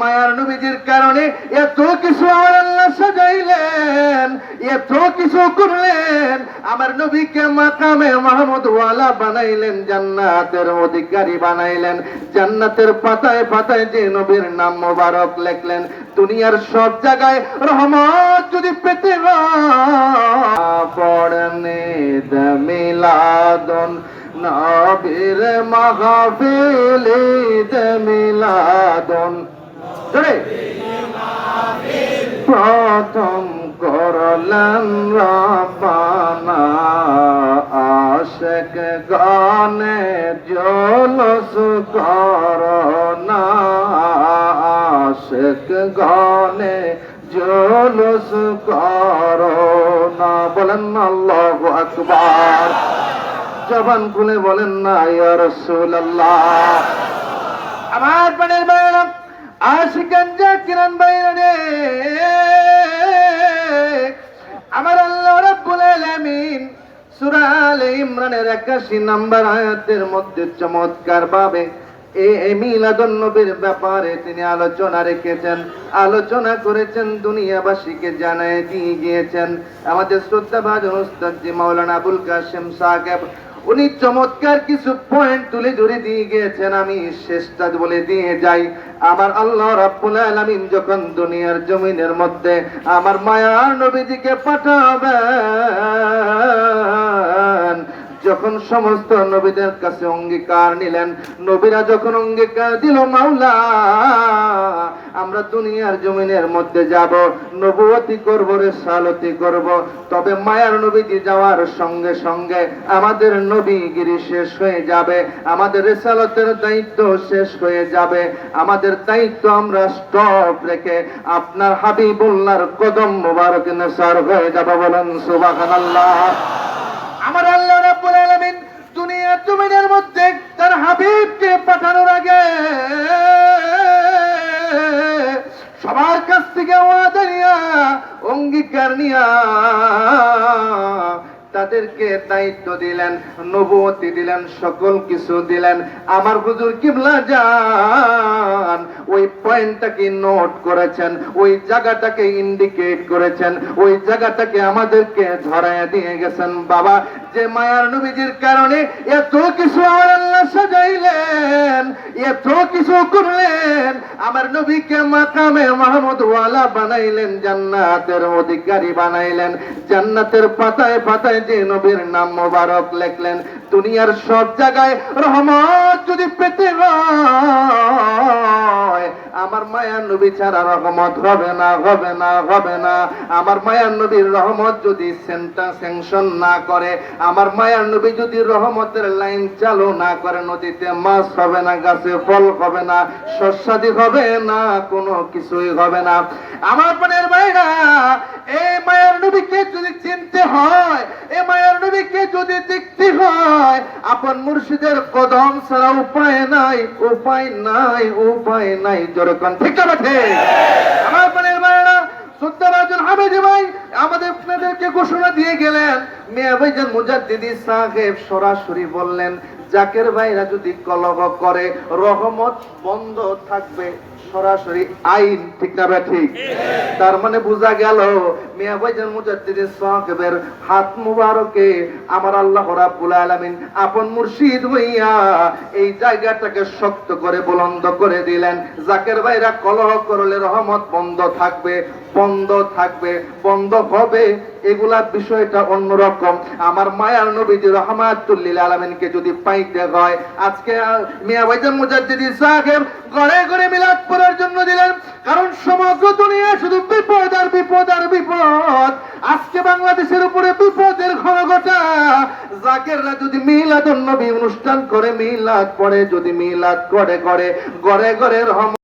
মায়ার নবীজির কারণে এত কিছু আমার আল্লাহ সাজাইলেন, এত কিছু করলেন। আমার নবীকে মাকামে মাহমুদ ওয়ালা বানাইলেন, জান্নাতের অধিকারী বানাইলেন, জান্নাতের পাতায় পাতায় যে নবীর নাম মোবারক লেখলেন। দুনিয়ার সব জায়গায় রহমত যদি পেতে পড়নে মিলাদন নবীর মাহফিলে মিলাদন প্রথম করলেন রবানা আশেক গানে জলস করনা আশেক গানে জলস করনা বলেন আল্লাহু আকবার। জবান খুলে বলেন না, ইয়া রাসূলুল্লাহ। আমার পানের বাইরা আশিকান জাকিরান বাইরা আমার আল্লাহ রাব্বুল আলামিন সূরা ইমরানের 81 নম্বর আয়াতের মধ্যে চমৎকার ভাবে এই মিলাদুন নবীর ব্যাপারে তিনি আলোচনা রেখেছেন, আলোচনা করেছেন, দুনিয়াবাসীকে জানায় দিয়ে গিয়েছেন। আমাদের শ্রদ্ধা ভাজন উস্তাদ জি মাওলানা আবুল কাশেম সাহেব উনি চমৎকার কিছু পয়েন্ট তুলে ধরে দিয়ে গেছেন আমি শেষটা বলে দিয়ে যাই। আমার আল্লাহ রাব্বুল আলামিন যখন দুনিয়ার জমিনের মধ্যে আমার মায়ার নবীজিকে পাঠাবেন যখন সমস্ত নবীদের কাছে অঙ্গীকার নিলেন, নবীরা যখন অঙ্গীকার দিল, মাওলা, আমরা দুনিয়ার জমিনের মধ্যে যাব নবুয়তি করব রে সালতি করব। তবে মায়ার নবীজি যাওয়ার সঙ্গে সঙ্গে আমাদের নবীগিরি শেষ হয়ে যাবে, আমাদের রেসালতের দায়িত্ব শেষ হয়ে যাবে, আমাদের দায়িত্ব আমরা স্টপ রেখে আপনার হাবিবুল্লাহর কদম মুবারক নেসার হয়ে যাব বলেন সুবহানাল্লাহ। আমার পাঠানোর আগে সবার কাছ থেকে ওয়াদা নিয়া, অঙ্গীকার নিয়া তাদেরকে দায়িত্ব দিলেন নবুয়তি দিলেন, সকল কিছু দিলেন। আমার হুজুর কিবলা যান, ওই পয়েন্টটাকে নোট করেছেন, ওই জায়গাটাকে ইন্ডিকেট করেছেন, ওই জায়গাটাকে আমাদেরকে ধরায় দিয়ে গেছেন। বাবা, যে মায়ার নবীজির কারণে এত কিছু আমার আল্লাহ সাজাইলেন। এত কিছু করলেন, আমার নবীকে মাকামে মাহমুদ ওয়ালা বানাইলেন, জান্নাতের অধিকারী বানাইলেন, জান্নাতের পাতায় পাতায় যে নবীর নাম মোবারক লেখলেন, দুনিয়ার সব জায়গায় রহমত যদি পেতে হয়। মায়ার নবী ছাড়া রহমত হবে না হবে না হবে না। আমার মায়ার নবীর রহমত যদি সেন্টা স্যাংশন না করে, আমার মায়ার নবী যদি রহমতের লাইন চালু না করে, নদীতে মাছ হবে না, গাছে ফল হবে না, শস্যাদি হবে না, কোনো কিছুই হবে না। আমার পানের বাইরা এই মায়ার নবীকে যদি চিনতে হয় এই মায়ার নবীকে যদি দেখতে হয়, আপন মুর্শিদের কদম ছাড়া উপায় নাই উপায় নাই উপায় নাই। যেরকম ভাই আমাদের আপনাদেরকে ঘোষণা দিয়ে গেলেন, মিয়া ভাইজান মুজাদ্দিদি সাহেব সরাসরি বললেন, জাকের ভাইরা যদি কলহ করে, রহমত বন্ধ থাকবে। সরাসরি আইন ঠিক না ঠিক। তার মানে বোঝা গেল, মিয়া মুজাদ্দিদি সাহেবের হাত মুবারকে আমার আল্লাহ রাব্বুল আলামিন আপন মুর্শিদ হইয়া এই জায়গাটাকে শক্ত করে বুলন্দ করে দিলেন। জাকের ভাইরা কলহ করলে রহমত বন্ধ থাকবে বন্ধ থাকবে, বন্ধ হবে। এগুলা বিষয়টা অন্যরকম। আমার মায়ার নবীজি রহমাতুল্লিল আলমিনকে যদি পাইতে হয়, আজকে মিয়া ভাইজান মুজাদ্দিদি সাহেব ঘরে ঘরে মিলাদ সমগ্র দুনিয়া শুধু বিপদ আর বিপদ আর বিপদ। আজকে বাংলাদেশের উপরে বিপদের ঘনঘটা। জাকেররা যদি মিলাদ নবী অনুষ্ঠান করে, মিলাদ পড়ে, যদি মিলাদ করে করে ঘরে ঘরে রহমত